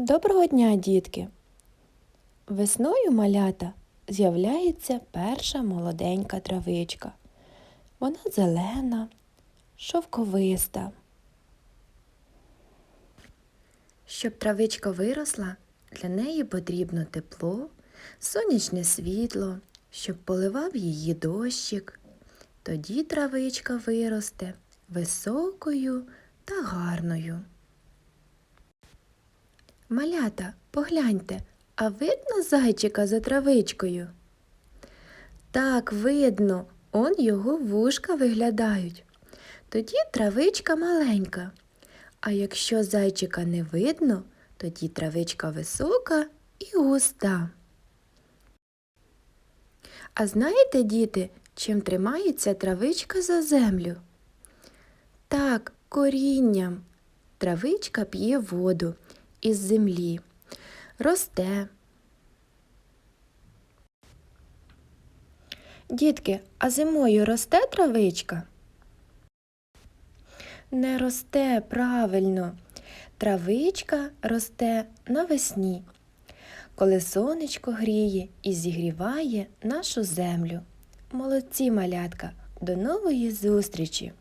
Доброго дня, дітки! Весною малята з'являється перша молоденька травичка. Вона зелена, шовковиста. Щоб травичка виросла, для неї потрібно тепло, сонячне світло, щоб поливав її дощик. Тоді травичка виросте високою та гарною. Малята, погляньте, а видно зайчика за травичкою? Так, видно, он його вушка виглядають. Тоді травичка маленька. А якщо зайчика не видно, тоді травичка висока і густа. А знаєте, діти, чим тримається травичка за землю? Так, корінням. Травичка п'є воду із землі, росте. Дітки, а зимою росте травичка? Не росте правильно. Травичка росте навесні, коли сонечко гріє і зігріває нашу землю. Молодці малятка, до нової зустрічі!